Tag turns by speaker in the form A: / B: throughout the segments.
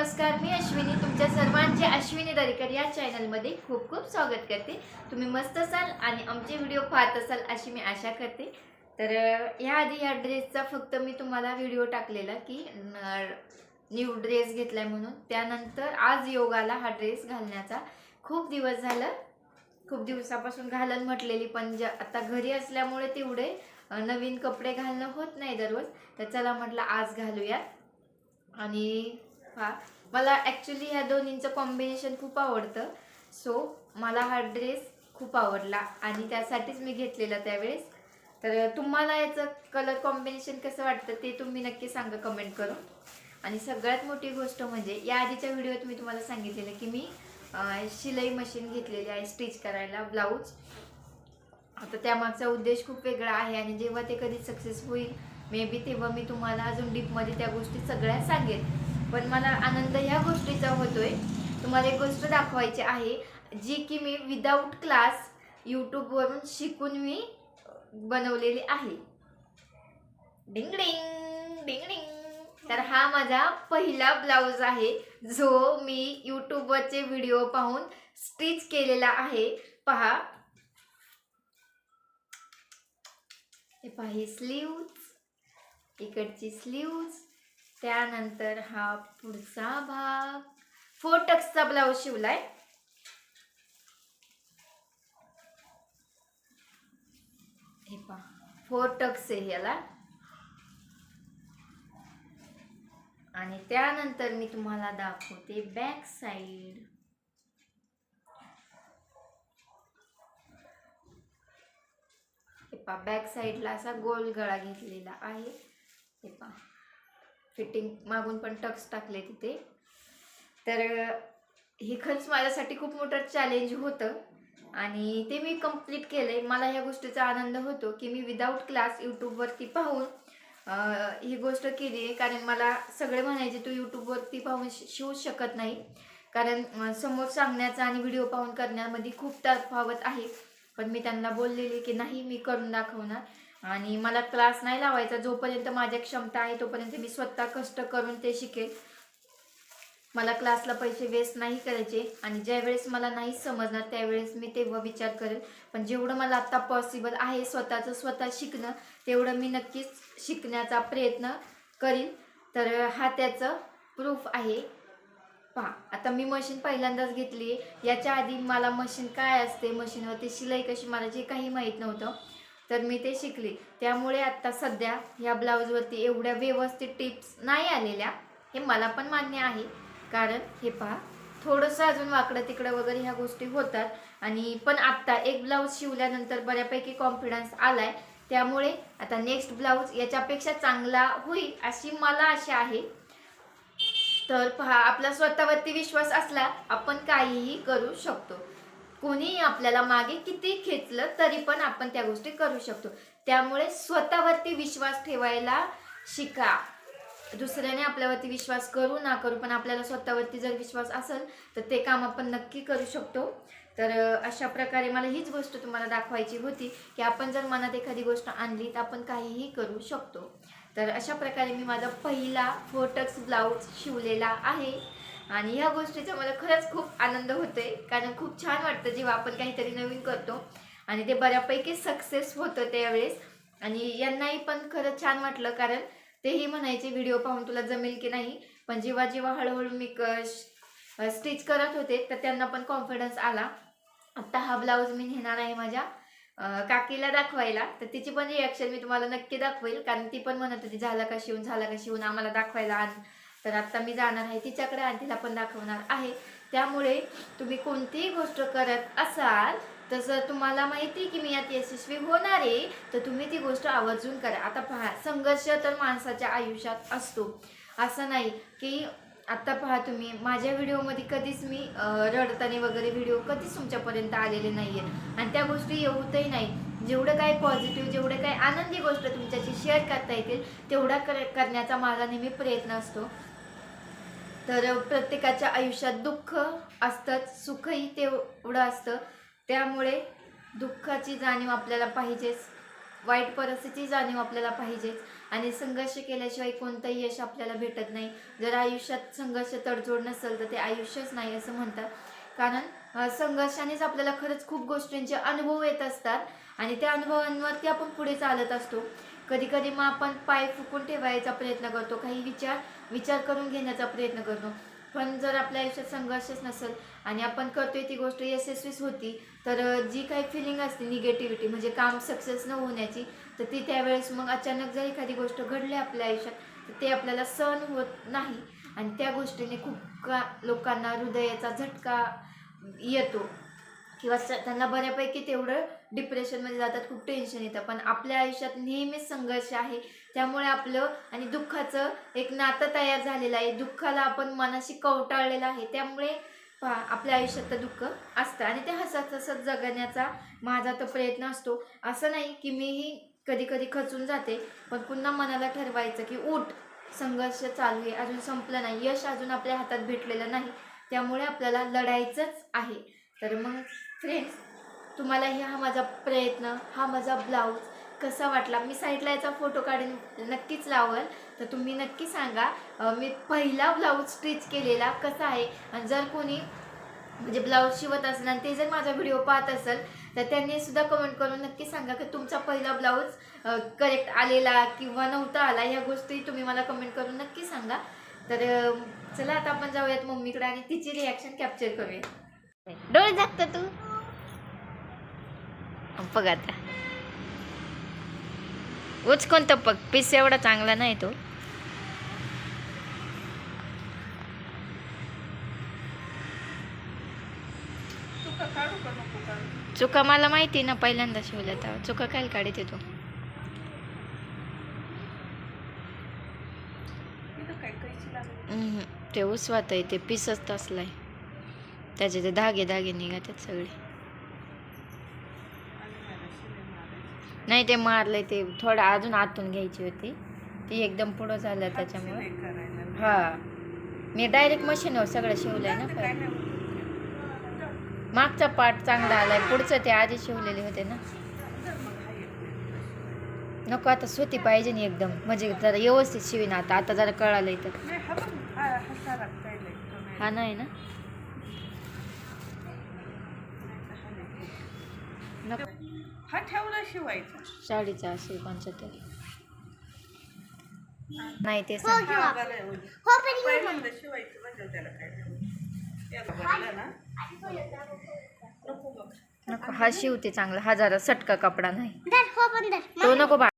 A: नमस्कार मी अश्विनी. तुमच्या सर्वांचे अश्विनी दरेकर या चॅनलमध्ये खूप खूप स्वागत करते. तुम्ही मस्त असाल आणि आमचे व्हिडिओ पाहत असाल अशी मी आशा करते. तर याआधी या ड्रेसचा फक्त मी तुम्हाला व्हिडिओ टाकलेला की न्यू ड्रेस घेतलाय म्हणून. त्यानंतर आज योगाला हा ड्रेस घालण्याचा खूप दिवस झालं. खूप दिवसापासून घालन म्हटलेली पण ज आता घरी असल्यामुळे तेवढे नवीन कपडे घालणं होत नाही दररोज. तर चला म्हटलं आज घालूयात आणि हा. मला ॲक्च्युली ह्या दोन्हींचं कॉम्बिनेशन खूप आवडतं. सो मला हा ड्रेस खूप आवडला आणि त्यासाठीच मी घेतलेला त्यावेळेस. तर तुम्हाला याचं कलर कॉम्बिनेशन कसं वाटतं ते तुम्ही नक्की सांगा कमेंट करून. आणि सगळ्यात मोठी गोष्ट म्हणजे या आधीच्या व्हिडिओत मी तुम्हाला सांगितलेलं की मी शिलाई मशीन घेतलेली आहे स्टिच करायला ब्लाऊज आता त्यामागचा उद्देश खूप वेगळा आहे आणि जेव्हा ते कधी सक्सेस होईल मे बी तेव्हा मी तुम्हाला अजून डीपमध्ये त्या गोष्टी सगळ्या सांगेन. पण मला आनंद ह्या गोष्टीचा होतोय. तुम्हाला एक गोष्ट दाखवायची आहे जी की मी विदाऊट क्लास यूट्यूबवरून शिकून मी बनवलेली आहे. डिंग डिंग डिंग डिंग तर हा माझा पहिला ब्लाऊज आहे जो मी यूट्यूबवरचे व्हिडिओ पाहून स्टिच केलेला आहे. पहा. हे पहा हे स्लीव्ज इकडची स्लीव्ज त्यानंतर हा पुढचा भाग. फोर टक्सचा ब्लाऊज शिवलाय. हे पहा फोर टक्स आहे याला. आणि त्यानंतर मी तुम्हाला दाखवते बॅक साईड हे पहा बॅक साईडला असा गोल गळा घेतलेला आहे. हे पहा. फिटिंग मागून पण टक्स टाकले तिथे. तर हे खर्च माझ्यासाठी खूप मोठं चॅलेंज होतं. आणि ते मी कंप्लीट आहे मला ह्या गोष्टीचा आनंद होतो की मी विदाऊट क्लास यूट्यूबवरती पाहून ही गोष्ट केली आहे कारण मला सगळे म्हणायचे तू यूट्यूबवरती पाहून शिवू शकत नाही. कारण समोर सांगण्याचा आणि व्हिडिओ पाहून करण्यामध्ये खूप तफावत आहे. पण मी त्यांना बोललेली की नाही मी करून दाखवणार. आणि मला क्लास नाही लावायचा. जोपर्यंत माझ्या क्षमता आहे तोपर्यंत मी स्वतः कष्ट करून ते शिकेल मला क्लासला पैसे वेस्ट नाही करायचे आणि ज्या वेळेस मला नाही समजणार त्यावेळेस मी तेव्हा विचार करेल पण जेवढं मला आत्ता पॉसिबल आहे स्वतःचं स्वतः शिकणं तेवढं मी नक्कीच शिकण्याचा प्रयत्न करीन. तर हा त्याचं प्रूफ आहे. पहा आता मी मशीन पहिल्यांदाच घेतली याच्या आधी मला मशीन काय असते? मशीनवरती शिलाई कशी? मारायची काही माहीत नव्हतं. तर मी ते शिकले. त्यामुळे आत्ता सध्या ह्या ब्लाऊजवरती एवढ्या व्यवस्थित टिप्स नाही आलेल्या हे मला पण मान्य आहे. कारण हे पहा थोडंसं अजून वाकडं तिकडं वगैरे ह्या गोष्टी होतात. आणि पण आत्ता एक ब्लाऊज शिवल्यानंतर बऱ्यापैकी कॉन्फिडन्स आलाय. त्यामुळे आता नेक्स्ट ब्लाऊज याच्यापेक्षा चांगला होईल अशी मला आशा आहे. तर पहा आपला स्वतःवरती विश्वास असला आपण काहीही करू शकतो. कोणीही आपल्याला मागे किती खेचलं तरी पण आपण त्या गोष्टी करू शकतो. त्यामुळे स्वतःवरती विश्वास ठेवायला शिका. दुसऱ्याने आपल्यावरती विश्वास करू ना करू पण आपल्याला स्वतःवरती जर विश्वास असेल तर ते काम आपण नक्की करू शकतो. तर अशा प्रकारे मला हीच गोष्ट तुम्हाला दाखवायची होती की आपण जर मनात एखादी गोष्ट आणली तर आपण काहीही करू शकतो. तर अशा प्रकारे मी माझा पहिला फोटक्स ब्लाऊज शिवलेला आहे. आणि ह्या गोष्टीचा मला खरंच खूप आनंद होतोय. कारण खूप छान वाटतं जेव्हा आपण काहीतरी नवीन करतो. आणि ते बऱ्यापैकी सक्सेस होतं त्यावेळेस. आणि यांनाही पण खरंच छान वाटलं. कारण तेही म्हणायचे व्हिडिओ पाहून तुला जमेल की नाही? पण जेव्हा जेव्हा हळूहळू मी स्टिच करत होते तर त्यांना पण कॉन्फिडन्स आला. आत्ता हा ब्लाऊज मी नेणार आहे माझ्या काकीला दाखवायला. तर तिची पण रिॲक्शन मी तुम्हाला नक्की दाखवेल. कारण ती पण म्हणत होती झाला का शिवून झाला का शिवून आम्हाला दाखवायला आण. तर आत्ता मी जाणार आहे तिच्याकडे आणि तिला पण दाखवणार आहे. त्यामुळे तुम्ही कोणतीही गोष्ट करत असाल तसं तुम्हाला माहिती की मी यात यशस्वी होणार आहे तर तुम्ही ती गोष्ट आवर्जून करा. आता पहा संघर्ष तर माणसाच्या आयुष्यात असतो. असं नाही की आत्ता पहा तुम्ही माझ्या व्हिडिओमध्ये कधीच मी रडताना वगैरे व्हिडिओ कधीच तुमच्यापर्यंत आलेले नाही आहे आणि त्या गोष्टी येऊतही नाही जेवढं काही पॉझिटिव्ह जेवढं काही आनंदी गोष्ट तुमच्याशी शेअर करता येतील तेवढा कर करण्याचा माझा नेहमी प्रयत्न असतो. तर प्रत्येकाच्या आयुष्यात दुःख असतंच सुखही तेवढं असतं. त्यामुळे दुःखाची जाणीव आपल्याला पाहिजेच. वाईट परिस्थितीची जाणीव आपल्याला पाहिजेच. आणि संघर्ष केल्याशिवाय कोणतंही यश आपल्याला भेटत नाही. जर आयुष्यात संघर्ष तडजोड नसेल तर ते आयुष्यच नाही असं म्हणतात. कारण संघर्षानेच आपल्याला खरंच खूप गोष्टींचे अनुभव येत असतात आणि त्या अनुभवांवरती आपण पुढे चालत असतो. कधी कधी मग आपण पाय फुकून ठेवायचा प्रयत्न करतो. काही विचार विचार करून घेण्याचा प्रयत्न करतो. पण जर आपल्या आयुष्यात संघर्षच नसेल आणि आपण करतोय ती गोष्ट यशस्वीच होती तर जी काही फिलिंग असते निगेटिव्हिटी म्हणजे काम सक्सेस न होण्याची तर ती त्यावेळेस मग अचानक जर एखादी गोष्ट घडली आपल्या आयुष्यात तर ते आपल्याला सहन होत नाही. आणि त्या गोष्टीने खूप का लोकांना हृदयाचा झटका येतो. किंवा स- त्यांना बऱ्यापैकी तेवढं डिप्रेशनमध्ये जातात खूप टेन्शन येतं. पण आपल्या आयुष्यात नेहमीच संघर्ष आहे. त्यामुळे आपलं आणि दुःखाचं एक नातं तयार झालेलं आहे. दुःखाला आपण मनाशी कवटाळलेलं आहे. त्यामुळे पहा आपल्या आयुष्यात तर दुःख असतं आणि ते हसत हसत जगण्याचा माझा तो प्रयत्न असतो. असं नाही की मीही कधी कधी खचून जाते पण पुन्हा मनाला ठरवायचं की उठ संघर्ष चालू आहे. अजून संपलं नाही. यश अजून आपल्या हातात भेटलेलं नाही. त्यामुळे आपल्याला लढायचंच आहे. तर मग फ्रेंड्स तुम्हाला हा माझा प्रयत्न हा माझा ब्लाऊज कसा वाटला? मी साईडला याचा फोटो काढून नक्कीच लावल. तर तुम्ही नक्की सांगा मी पहिला ब्लाऊज स्टिच केलेला कसा आहे? आणि जर कोणी म्हणजे ब्लाऊज शिवत असेल आणि ते जर माझा व्हिडिओ पाहत असेल तर त्यांनी सुद्धा कमेंट करून नक्की सांगा की तुमचा पहिला ब्लाऊज करेक्ट आलेला किंवा नव्हता आला ह्या गोष्टी तुम्ही मला कमेंट करून नक्की सांगा. तर चला आता आपण जाऊयात मम्मीकडे आणि तिची रिॲक्शन कॅप्चर करूया डोळे झाकत तू. बघ आता. उच कोणतं पग पीस एवढा चांगला नाही तो. चुका मला माहिती ना पहिल्यांदा शिवल्या तेव्हा. चुका काय काढते तू? ते उसवात आहे ते पीसच तसलाय त्याचे ते धागे धागे निघतात सगळे
B: आणि मला शिलाई मारायची.
A: नाही ते मारलंय ते थोडं अजून आतून घ्यायची होती ती एकदम पुढं झालं त्याच्यामुळे. हा मी डायरेक्ट मशीनवर सगळं शिवलंय ना. मागचा पार्ट चांगला आलाय पुढचं ते आधी शिवलेले होते ना. नको आता सुती पाहिजे ना एकदम म्हणजे जरा व्यवस्थित शिवीन आता आता जरा.
B: तो नाही.
A: हा नाही ना
B: नाही तर हा नाही.
A: नको
B: हा ठेवला शिवायचा.
A: साडीचा असेल पंच्याहत्तर. नाही ते
B: हा
A: सांग
B: बरं आहे, ओली. पहिल्यांदा शिवायचं म्हणजे त्याला काय नाही. त्याला भरलं ना. नको बघ
A: नको हा शिवते चांगला. हा जरा सटका कपडा नाही. तो नको बा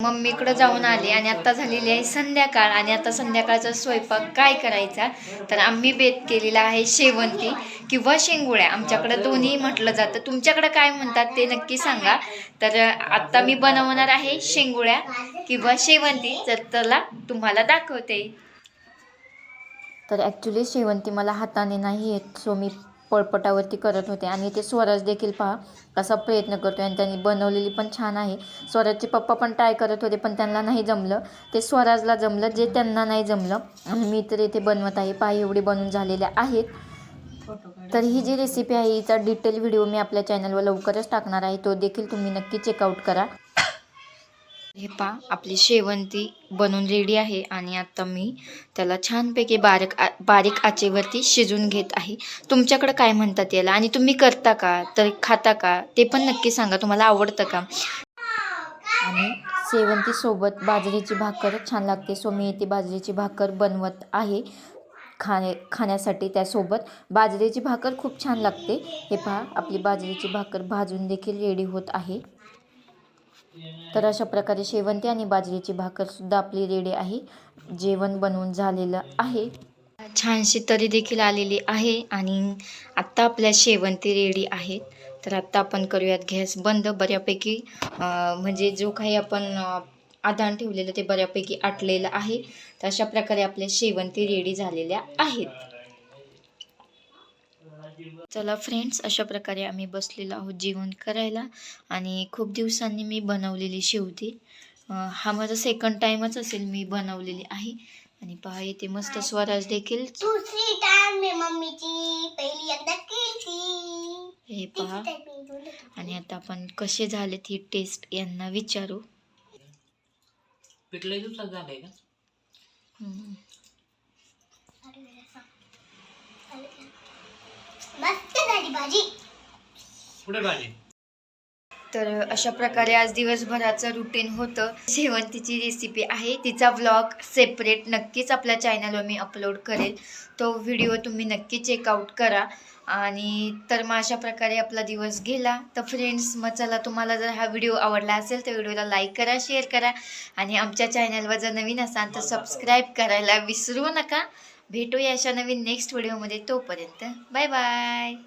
A: मम्मीकडं जाऊन आली आणि आता झालेली आहे संध्याकाळ आणि आता संध्याकाळचा स्वयंपाक काय करायचा? तर आम्ही बेत केलेला आहे शेवंती किंवा शेंगुळ्या. आमच्याकडं दोन्ही म्हटलं जातं. तुमच्याकडं काय म्हणतात ते नक्की सांगा. तर आत्ता मी बनवणार आहे शेंगुळ्या किंवा शेवंती. तर त्याला तुम्हाला दाखवते. तर ॲक्च्युली शेवंती मला हाताने नाही येत सो मी पळपटावरती करत होते. आणि ते स्वराज देखील पहा कसा प्रयत्न करतो आणि त्यांनी बनवलेली पण छान आहे. स्वराजचे पप्पा पण ट्राय करत होते पण त्यांना नाही जमलं. ते स्वराजला जमलं जे त्यांना नाही जमलं. आणि मी तर इथे बनवत आहे. पहा एवढे बनवून झालेल्या आहेत. तर ही जी रेसिपी आहे हिचा डिटेल व्हिडिओ मी आपल्या चॅनलवर लवकरच टाकणार आहे. तो देखील तुम्ही नक्की चेकआउट करा. हे पा आपली शेवंती बनून रेडी आहे आणि आता मी त्याला छानपैकी बारीक आ बारीक आचेवरती शिजून घेत आहे. तुमच्याकडं काय म्हणतात याला? आणि तुम्ही करता का? तर खाता का? ते पण नक्की सांगा. तुम्हाला आवडतं का? आणि शेवंतीसोबत बाजरीची भाकर छान लागते. सो मी इथे बाजरीची भाकर बनवत आहे खाणे खाण्यासाठी त्यासोबत. बाजरीची भाकर खूप छान लागते. हे पहा आपली बाजरीची भाकर भाजून देखील रेडी होत आहे. तर अशा प्रकारे शेवंती आणि बाजरीची भाकरसुद्धा आपली रेडी आहे. जेवण बनवून झालेलं आहे. छानशी तरी देखील आलेली आहे आणि आत्ता आपल्या शेवंती रेडी आहेत. तर आत्ता आपण करूयात गॅस बंद. बऱ्यापैकी म्हणजे जो काही आपण आदान आधान ठेवलेलं ते बऱ्यापैकी आटलेलं आहे. तर अशा प्रकारे आपल्या शेवंती रेडी झालेल्या आहेत. चला फ्रेंड्स अशा प्रकारे आम्ही बसलेलो आहोत जेवण करायला. आणि खूप दिवसांनी मी बनवलेली शेवती हा माझा सेकंड टाईमच असेल मी बनवलेली आहे. आणि पहा इथे मस्त स्वराज देखील.
C: दुसरी टाइम मी मम्मीची पहिली एकदा केली
A: हे पहा. आणि आता आपण कसे झालेत ही टेस्ट यांना विचारू.
D: झालंय का?
C: मस्त झाली भाजी?
D: पुढे भाजी
A: तर अशा प्रकारे आज दिवसभराचं रुटीन होतं. शेवंतीची रेसिपी आहे. तिचा व्लॉग सेपरेट नक्कीच आपल्या चॅनलवर मी अपलोड करेल. तो व्हिडिओ तुम्ही नक्की चेकआउट करा. आणि तर मग अशा प्रकारे आपला दिवस गेला. तर फ्रेंड्स मग चला तुम्हाला जर हा व्हिडिओ आवडला असेल तर व्हिडिओला लाईक करा शेअर करा. आणि आमच्या चॅनलवर जर नवीन असाल तर सबस्क्राईब करायला विसरू नका. भेटूया अशा नवीन नेक्स्ट व्हिडिओमध्ये तोपर्यंत. Bye bye